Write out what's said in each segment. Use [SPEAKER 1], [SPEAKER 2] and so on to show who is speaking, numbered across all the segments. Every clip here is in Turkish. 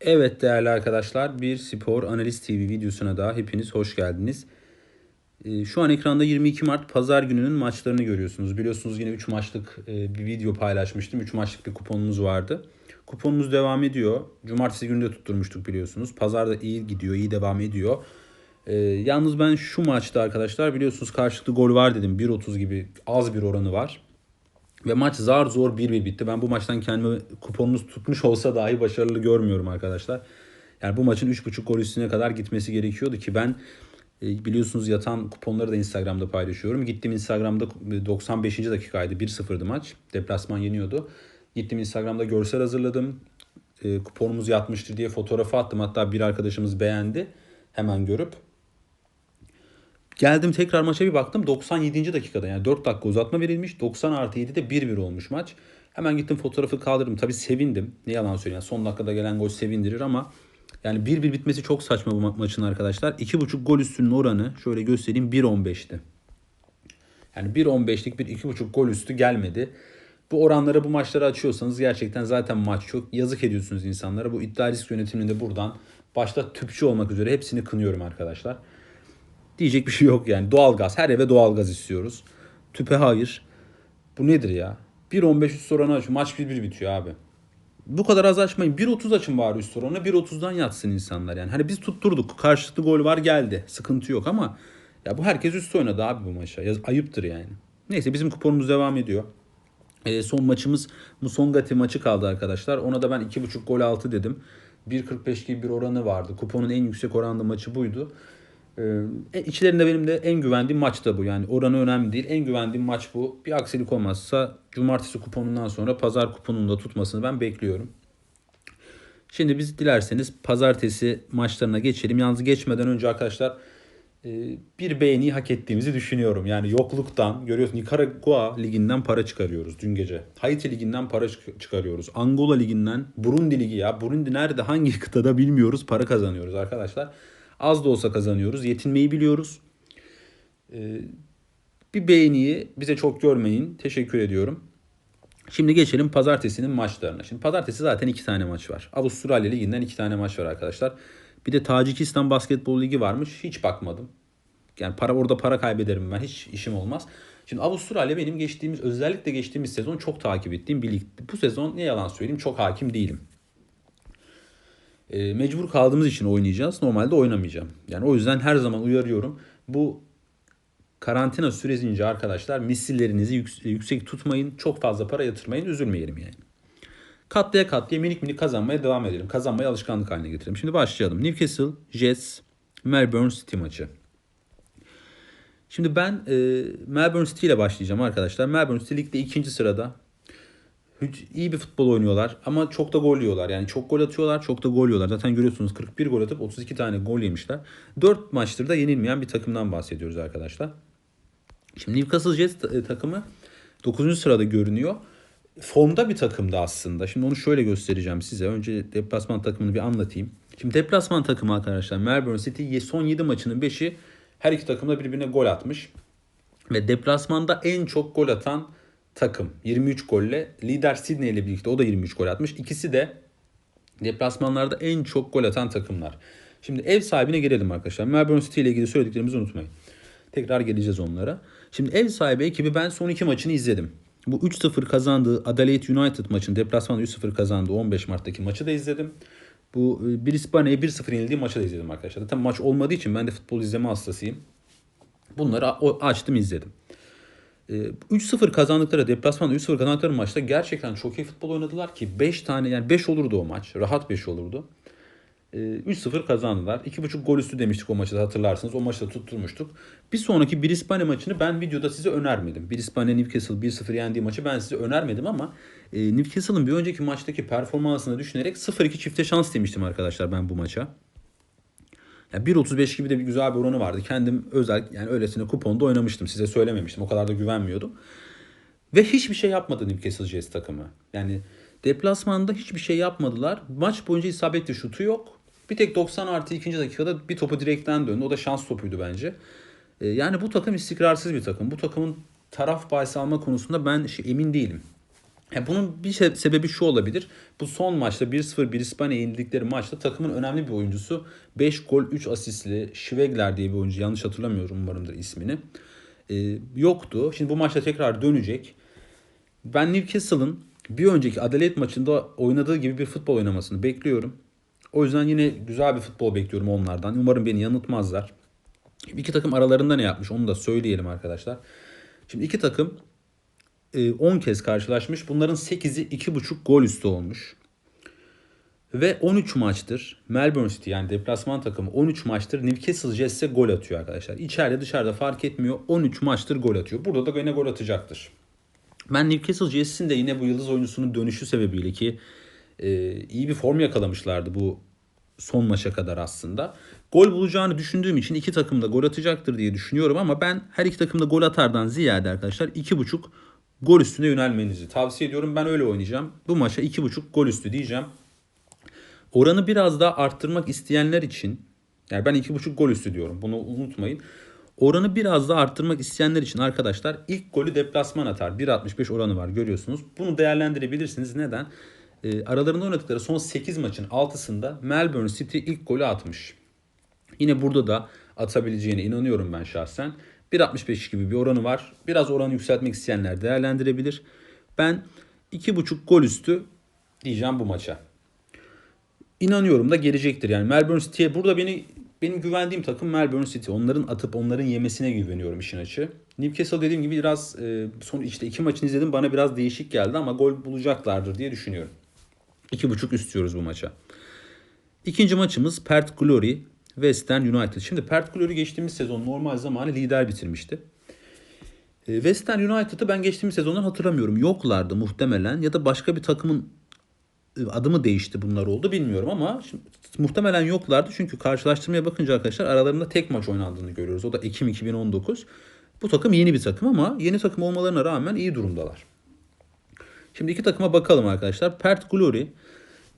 [SPEAKER 1] Evet değerli arkadaşlar bir spor analiz TV videosuna daha hepiniz hoş geldiniz. Ee, Şu an ekranda 22 Mart pazar gününün maçlarını görüyorsunuz. Biliyorsunuz yine 3 maçlık e, bir video paylaşmıştım. 3 maçlık bir kuponumuz vardı. Kuponumuz devam ediyor. Cumartesi günü de tutturmuştuk biliyorsunuz. Pazar da iyi gidiyor, iyi devam ediyor. Ee, yalnız ben şu maçta arkadaşlar biliyorsunuz karşılıklı gol var dedim. 1.30 gibi az bir oranı var. Ve maç zar zor 1-1 bitti. Ben bu maçtan kendimi kuponumuz tutmuş olsa dahi başarılı görmüyorum arkadaşlar. Yani bu maçın 3.5 gol üstüne kadar gitmesi gerekiyordu ki ben e, biliyorsunuz yatan kuponları da Instagram'da paylaşıyorum. Gittim Instagram'da 95. dakikaydı 1-0'dı maç. Deplasman yeniyordu. Gittim Instagram'da görsel hazırladım. E, kuponumuz yatmıştır diye fotoğrafı attım. Hatta bir arkadaşımız beğendi. Hemen görüp. Geldim tekrar maça bir baktım 97. dakikada yani 4 dakika uzatma verilmiş. 90 artı 7'de 1-1 olmuş maç. Hemen gittim fotoğrafı kaldırdım. Tabii sevindim. Ne yalan söyleyeyim. Son dakikada gelen gol sevindirir ama yani 1-1 bitmesi çok saçma bu ma- maçın arkadaşlar. 2.5 gol üstünün oranı şöyle göstereyim 1.15'ti. Yani 1.15'lik bir 2.5 gol üstü gelmedi. Bu oranlara bu maçları açıyorsanız gerçekten zaten maç çok yazık ediyorsunuz insanlara. Bu iddia risk yönetiminde buradan başta tüpçü olmak üzere hepsini kınıyorum arkadaşlar. Diyecek bir şey yok yani. Doğalgaz. Her eve doğalgaz istiyoruz. Tüpe hayır. Bu nedir ya? 1.15 üst oranı açın. Maç 1-1 bitiyor abi. Bu kadar az açmayın. 1.30 açın bari üst oranı. 1.30'dan yatsın insanlar yani. Hani biz tutturduk. Karşılıklı gol var geldi. Sıkıntı yok ama ya bu herkes üst oynadı abi bu maça. Ya, ayıptır yani. Neyse bizim kuponumuz devam ediyor. E, son maçımız Musongati maçı kaldı arkadaşlar. Ona da ben 2.5 gol altı dedim. 1.45 gibi bir oranı vardı. Kuponun en yüksek oranlı maçı buydu. E, içlerinde benim de en güvendiğim maç da bu. Yani oranı önemli değil. En güvendiğim maç bu. Bir aksilik olmazsa cumartesi kuponundan sonra pazar kuponunu da tutmasını ben bekliyorum. Şimdi biz dilerseniz pazartesi maçlarına geçelim. Yalnız geçmeden önce arkadaşlar bir beğeni hak ettiğimizi düşünüyorum. Yani yokluktan görüyorsun Nikaragua liginden para çıkarıyoruz dün gece. Haiti liginden para çık- çıkarıyoruz. Angola liginden Burundi ligi ya. Burundi nerede hangi kıtada bilmiyoruz para kazanıyoruz arkadaşlar. Az da olsa kazanıyoruz. Yetinmeyi biliyoruz. E, bir beğeniyi bize çok görmeyin. Teşekkür ediyorum. Şimdi geçelim pazartesinin maçlarına. Şimdi pazartesi zaten iki tane maç var. Avustralya Ligi'nden iki tane maç var arkadaşlar. Bir de Tacikistan Basketbol Ligi varmış. Hiç bakmadım. Yani para orada para kaybederim ben. Hiç işim olmaz. Şimdi Avustralya benim geçtiğimiz özellikle geçtiğimiz sezon çok takip ettiğim bir ligdi. Bu sezon ne yalan söyleyeyim çok hakim değilim. E, mecbur kaldığımız için oynayacağız. Normalde oynamayacağım. Yani o yüzden her zaman uyarıyorum. Bu karantina sürecince arkadaşlar misillerinizi yük- yüksek tutmayın. Çok fazla para yatırmayın. Üzülmeyelim yani. Katlaya katlaya minik minik kazanmaya devam edelim. Kazanmayı alışkanlık haline getirelim. Şimdi başlayalım. Newcastle, Jets, Melbourne City maçı. Şimdi ben e, Melbourne City ile başlayacağım arkadaşlar. Melbourne City ligde ikinci sırada. İyi bir futbol oynuyorlar ama çok da gol yiyorlar. Yani çok gol atıyorlar, çok da gol yiyorlar. Zaten görüyorsunuz 41 gol atıp 32 tane gol yemişler. 4 maçtır da yenilmeyen bir takımdan bahsediyoruz arkadaşlar. Şimdi Newcastle Jets e, takımı 9. sırada görünüyor. Formda bir takımdı aslında. Şimdi onu şöyle göstereceğim size. Önce deplasman takımını bir anlatayım. Şimdi deplasman takımı arkadaşlar Melbourne City son 7 maçının 5'i her iki takım da birbirine gol atmış. Ve deplasmanda en çok gol atan takım 23 golle. Lider Sydney ile birlikte o da 23 gol atmış. İkisi de deplasmanlarda en çok gol atan takımlar. Şimdi ev sahibine gelelim arkadaşlar. Melbourne City ile ilgili söylediklerimizi unutmayın. Tekrar geleceğiz onlara. Şimdi ev sahibi ekibi ben son iki maçını izledim. Bu 3-0 kazandığı Adelaide United maçını deplasmanda 3-0 kazandığı 15 Mart'taki maçı da izledim. Bu e, Brisbane'ye 1-0 yenildiği maçı da izledim arkadaşlar. Zaten maç olmadığı için ben de futbol izleme hastasıyım. Bunları açtım izledim. Ee, 3-0 kazandıkları deplasmanda 3-0 kazandıkları maçta gerçekten çok iyi futbol oynadılar ki 5 tane yani 5 olurdu o maç. Rahat 5 olurdu. Ee, 3-0 kazandılar. 2.5 gol üstü demiştik o maçı da hatırlarsınız. O maçı da tutturmuştuk. Bir sonraki Brisbane maçını ben videoda size önermedim. Brisbane Newcastle 1-0 yendiği maçı ben size önermedim ama e, Newcastle'ın bir önceki maçtaki performansını düşünerek 0-2 çifte şans demiştim arkadaşlar ben bu maça. Ya 1.35 gibi de bir güzel bir oranı vardı. Kendim özel yani öylesine kuponda oynamıştım. Size söylememiştim. O kadar da güvenmiyordum. Ve hiçbir şey yapmadı Newcastle Jets takımı. Yani deplasmanda hiçbir şey yapmadılar. Maç boyunca isabetli şutu yok. Bir tek 90 artı 2. dakikada bir topu direkten döndü. O da şans topuydu bence. Ee, yani bu takım istikrarsız bir takım. Bu takımın taraf bahsi alma konusunda ben şey, emin değilim. Ya bunun bir se- sebebi şu olabilir. Bu son maçta 1-0 bir İspanya yenildikleri maçta takımın önemli bir oyuncusu 5 gol 3 asistli Schwegler diye bir oyuncu yanlış hatırlamıyorum umarımdır ismini. Ee, yoktu. Şimdi bu maçta tekrar dönecek. Ben Newcastle'ın bir önceki Adelaide maçında oynadığı gibi bir futbol oynamasını bekliyorum. O yüzden yine güzel bir futbol bekliyorum onlardan. Umarım beni yanıltmazlar. İki takım aralarında ne yapmış onu da söyleyelim arkadaşlar. Şimdi iki takım e, 10 kez karşılaşmış. Bunların 8'i 2.5 gol üstü olmuş. Ve 13 maçtır Melbourne City yani deplasman takımı 13 maçtır Newcastle Jets'e gol atıyor arkadaşlar. İçeride dışarıda fark etmiyor. 13 maçtır gol atıyor. Burada da yine gol atacaktır. Ben Newcastle Jets'in de yine bu yıldız oyuncusunun dönüşü sebebiyle ki e, iyi bir form yakalamışlardı bu son maça kadar aslında. Gol bulacağını düşündüğüm için iki takım da gol atacaktır diye düşünüyorum ama ben her iki takım da gol atardan ziyade arkadaşlar 2.5 gol üstüne yönelmenizi tavsiye ediyorum. Ben öyle oynayacağım. Bu maça 2.5 gol üstü diyeceğim. Oranı biraz daha arttırmak isteyenler için yani ben 2.5 gol üstü diyorum. Bunu unutmayın. Oranı biraz daha arttırmak isteyenler için arkadaşlar ilk golü deplasman atar. 1.65 oranı var görüyorsunuz. Bunu değerlendirebilirsiniz. Neden? E, aralarında oynadıkları son 8 maçın 6'sında Melbourne City ilk golü atmış. Yine burada da atabileceğine inanıyorum ben şahsen. 1.65 gibi bir oranı var. Biraz oranı yükseltmek isteyenler değerlendirebilir. Ben 2.5 gol üstü diyeceğim bu maça. İnanıyorum da gelecektir. Yani Melbourne City'ye burada beni benim güvendiğim takım Melbourne City. Onların atıp onların yemesine güveniyorum işin açı. Newcastle dediğim gibi biraz e, son işte iki maçını izledim bana biraz değişik geldi ama gol bulacaklardır diye düşünüyorum. 2.5 istiyoruz bu maça. İkinci maçımız Perth Glory Western United. Şimdi Perth Glory geçtiğimiz sezon normal zamanı lider bitirmişti. E, Western United'ı ben geçtiğimiz sezondan hatırlamıyorum. Yoklardı muhtemelen ya da başka bir takımın e, adı mı değişti bunlar oldu bilmiyorum ama şimdi, muhtemelen yoklardı. Çünkü karşılaştırmaya bakınca arkadaşlar aralarında tek maç oynandığını görüyoruz. O da Ekim 2019. Bu takım yeni bir takım ama yeni takım olmalarına rağmen iyi durumdalar. Şimdi iki takıma bakalım arkadaşlar. Perth Glory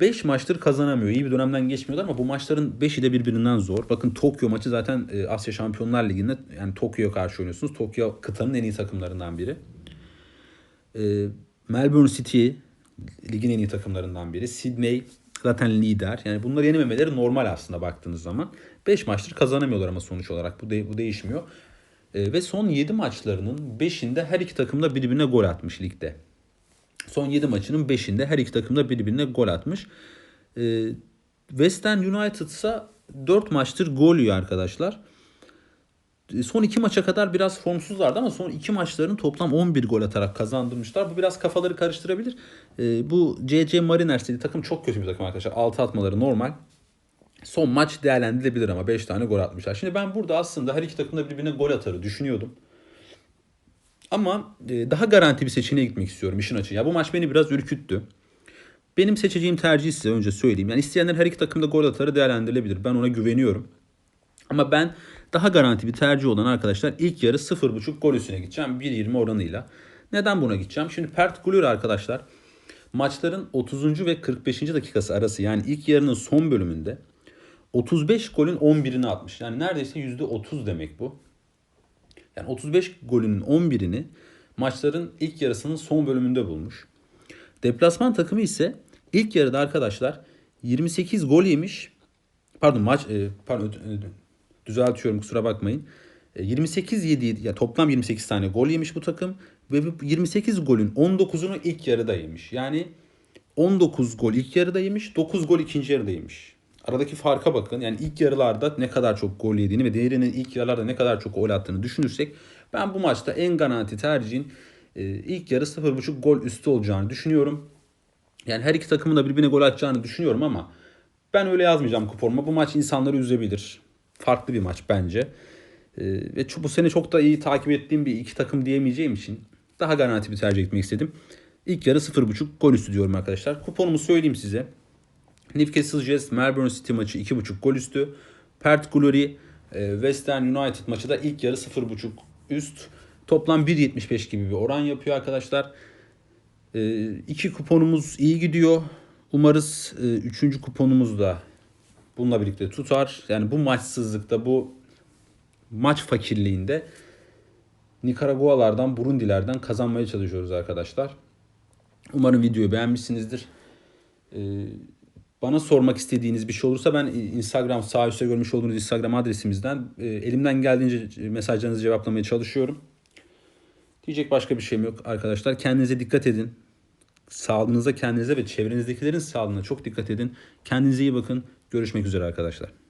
[SPEAKER 1] 5 maçtır kazanamıyor. İyi bir dönemden geçmiyorlar ama bu maçların 5'i de birbirinden zor. Bakın Tokyo maçı zaten e, Asya Şampiyonlar Ligi'nde yani Tokyo'ya karşı oynuyorsunuz. Tokyo kıtanın en iyi takımlarından biri. E, Melbourne City ligin en iyi takımlarından biri. Sydney zaten lider. Yani bunları yenememeleri normal aslında baktığınız zaman. 5 maçtır kazanamıyorlar ama sonuç olarak bu, de, bu değişmiyor. E, ve son 7 maçlarının 5'inde her iki takım da birbirine gol atmış ligde. Son 7 maçının 5'inde her iki takım da birbirine gol atmış. E, Western United ise 4 maçtır gol yiyor arkadaşlar. E, son iki maça kadar biraz formsuzlardı ama son iki maçlarını toplam 11 gol atarak kazandırmışlar. Bu biraz kafaları karıştırabilir. E, bu CC Mariners dediği takım çok kötü bir takım arkadaşlar. 6 atmaları normal. Son maç değerlendirilebilir ama 5 tane gol atmışlar. Şimdi ben burada aslında her iki takım da birbirine gol atarı düşünüyordum. Ama e, daha garanti bir seçeneğe gitmek istiyorum işin açığı. Ya bu maç beni biraz ürküttü. Benim seçeceğim tercih size önce söyleyeyim. Yani isteyenler her iki takımda gol atarı değerlendirilebilir. Ben ona güveniyorum. Ama ben daha garanti bir tercih olan arkadaşlar ilk yarı 0.5 gol üstüne gideceğim 1.20 oranıyla. Neden buna gideceğim? Şimdi Perth Glory arkadaşlar maçların 30. ve 45. dakikası arası yani ilk yarının son bölümünde 35 golün 11'ini atmış. Yani neredeyse %30 demek bu. Yani 35 golünün 11'ini maçların ilk yarısının son bölümünde bulmuş. Deplasman takımı ise ilk yarıda arkadaşlar 28 gol yemiş. Pardon maç e, pardon düzeltiyorum kusura bakmayın. 28 e, yedi ya toplam 28 tane gol yemiş bu takım ve bu 28 golün 19'unu ilk yarıda yemiş. Yani 19 gol ilk yarıda yemiş, 9 gol ikinci yarıda yemiş. Aradaki farka bakın. Yani ilk yarılarda ne kadar çok gol yediğini ve diğerinin ilk yarılarda ne kadar çok gol attığını düşünürsek ben bu maçta en garanti tercihin e, ilk yarı 0.5 gol üstü olacağını düşünüyorum. Yani her iki takımın da birbirine gol atacağını düşünüyorum ama ben öyle yazmayacağım kuponuma. Bu maç insanları üzebilir. Farklı bir maç bence. Ee, ve bu sene çok da iyi takip ettiğim bir iki takım diyemeyeceğim için daha garanti bir tercih etmek istedim. İlk yarı 0.5 gol üstü diyorum arkadaşlar. Kuponumu söyleyeyim size. Newcastle Jets Melbourne City maçı 2.5 gol üstü. Perth Glory e, Western United maçı da ilk yarı 0.5 üst. Toplam 1.75 gibi bir oran yapıyor arkadaşlar. E, iki kuponumuz iyi gidiyor. Umarız e, üçüncü kuponumuz da bununla birlikte tutar. Yani bu maçsızlıkta bu maç fakirliğinde Nikaragualardan, Burundilerden kazanmaya çalışıyoruz arkadaşlar. Umarım videoyu beğenmişsinizdir. Ee, bana sormak istediğiniz bir şey olursa ben Instagram sağ üstte görmüş olduğunuz Instagram adresimizden e, elimden geldiğince mesajlarınızı cevaplamaya çalışıyorum. Diyecek başka bir şeyim yok arkadaşlar. Kendinize dikkat edin. Sağlığınıza, kendinize ve çevrenizdekilerin sağlığına çok dikkat edin. Kendinize iyi bakın. Görüşmek üzere arkadaşlar.